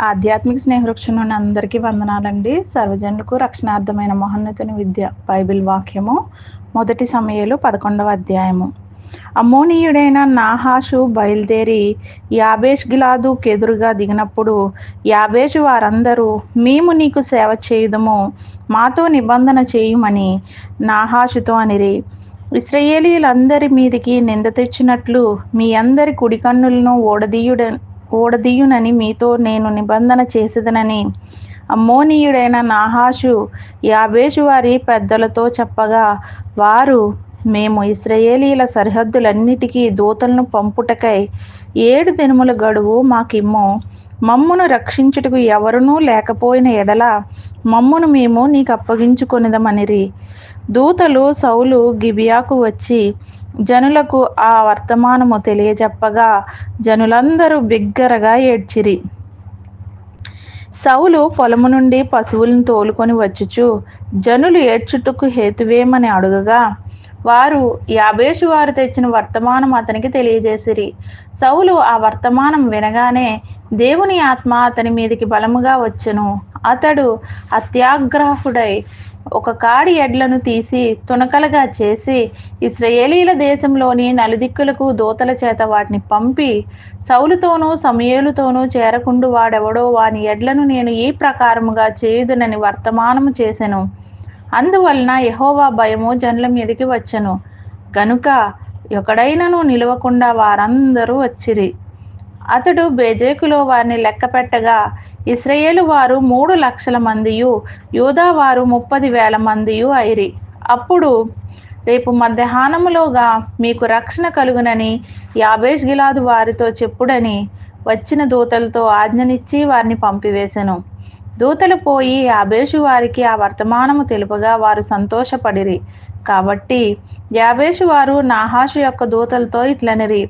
ఆధ్యాత్మిక స్నేహవృక్షం నుండి అందరికీ వందనాలండి. సర్వజనులకు రక్షణార్థమైన మహోన్నతుని విద్య బైబిల్ వాక్యము మొదటి సమయలు పదకొండవ అధ్యాయము. అమోనీయుడైన నాహాషు బయలుదేరి యాబేష్ గిలాదు కెదురుగా దిగినప్పుడు యాబేష్ వారందరూ మేము నీకు సేవ చేయుదము మాతో నిబంధన చేయుమని నాహాషుతో అనిరి. ఇస్రయేలీలందరి మీదికి నింద తెచ్చినట్లు మీ అందరి కుడికన్నులను ఓడదీయుడ ఓడదీయునని మీతో నేను నిబంధన చేసేదనని. అమ్మోనీయుడైన నాహాషు యాబేషు వారి పెద్దలతో చెప్పగా వారు మేము ఇస్రయేలీల సరిహద్దులన్నిటికీ దూతలను పంపుటకై ఏడు దినముల గడువు మాకిమ్ము. మమ్మును రక్షించుటకు ఎవరునూ లేకపోయిన ఎడల మమ్మును మేము నీకు అప్పగించుకొనిదమనిరి దూతలు సౌలు గిబియాకు వచ్చి జనులకు ఆ వర్తమానము తెలియజెప్పగా జనులందరూ బిగ్గరగా ఏడ్చిరి. సౌలు పొలము నుండి పశువులను తోలుకొని వచ్చుచు జనులు ఏడ్చుటకు హేతువేమని అడుగగా వారు యాబేషు వారు తెచ్చిన వర్తమానం అతనికి తెలియజేసిరి. సౌలు ఆ వర్తమానం వినగానే దేవుని ఆత్మ అతని మీదకి బలముగా వచ్చెను. అతడు అత్యాగ్రాహుడై ఒక కాడి ఎడ్లను తీసి తునకలుగా చేసి ఇస్రయేలీల దేశంలోని నలుదిక్కులకు దూతల చేత వాటిని పంపి సౌలుతోనూ సమయేలుతోనూ చేరకుండు వాడెవడో వాని ఎడ్లను నేను ఈ ప్రకారముగా చేయుదునని వర్తమానము చేసెను. అందువలన యహోవా భయము జనుల మీదకి వచ్చెను. గనుక ఎక్కడైనను నిలవకుండా వారందరూ వచ్చిరి. అతడు బేజేకులో వారిని లెక్క పెట్టగా ఇస్రయేలు వారు మూడు లక్షల మందియు యూదా వారు ముప్పది వేల మందియు అయిరి. అప్పుడు రేపు మధ్యాహ్నములోగా మీకు రక్షణ కలుగునని యాబేష్ గిలాదు వారితో చెప్పుడని వచ్చిన దూతలతో ఆజ్ఞనిచ్చి వారిని పంపివేశను దూతలు పోయి యాబేషు వారికి ఆ వర్తమానము తెలుపగా వారు సంతోషపడిరి. కాబట్టి యాబేషు వారు నాహాషు యొక్క దూతలతో ఇట్లనిరి.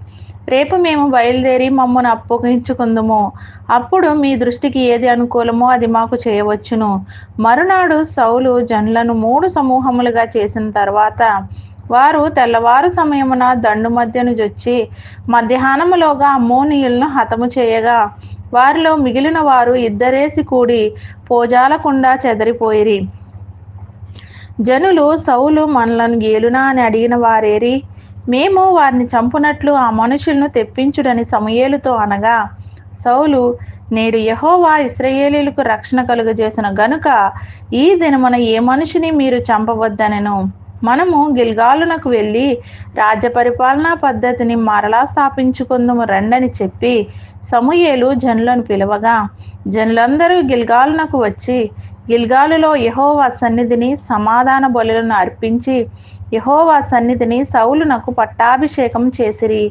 రేపు మేము బయలుదేరి మమ్మను అప్పగించుకుందుము. అప్పుడు మీ దృష్టికి ఏది అనుకూలమో అది మాకు చేయవచ్చును. మరునాడు సౌలు జనులను మూడు సమూహములుగా చేసిన తర్వాత వారు తెల్లవారు సమయమున దండు మధ్యను జొచ్చి మధ్యాహ్నములోగా అమ్మోనీయులను హతము చేయగా వారిలో మిగిలిన వారు ఇద్దరేసి కూడి పోజాలకుండా చెదరిపోయిరి. జనులు సౌలు మనలను గేలునా అని అడిగిన వారేరి మేము వారిని చంపునట్లు ఆ మనుషులను తెప్పించుడని సమయేలుతో అనగా సౌలు నేడు యహోవా ఇస్రయేలీలకు రక్షణ కలుగజేసిన గనుక ఈ దినమున ఏ మనిషిని మీరు చంపవద్దనెను? మనము గిల్గాలునకు వెళ్ళి రాజ్య పరిపాలనా పద్ధతిని మరలా స్థాపించుకుందుము రండని చెప్పి సమూయేలు జనులను పిలవగా జనులందరూ గిల్గాలునకు వచ్చి గిల్గాలులో యహోవా సన్నిధిని సమాధాన బలులను అర్పించి యహోవా సన్నిధిని సౌలునకు పట్టాభిషేకం చేసిరి.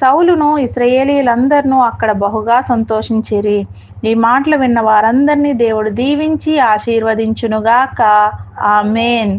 సౌలును ఇస్రయేలీలందరినూ అక్కడ బహుగా సంతోషించిరి. ఈ మాటలు విన్న వారందరినీ దేవుడు దీవించి ఆశీర్వదించునుగాక. ఆమెన్.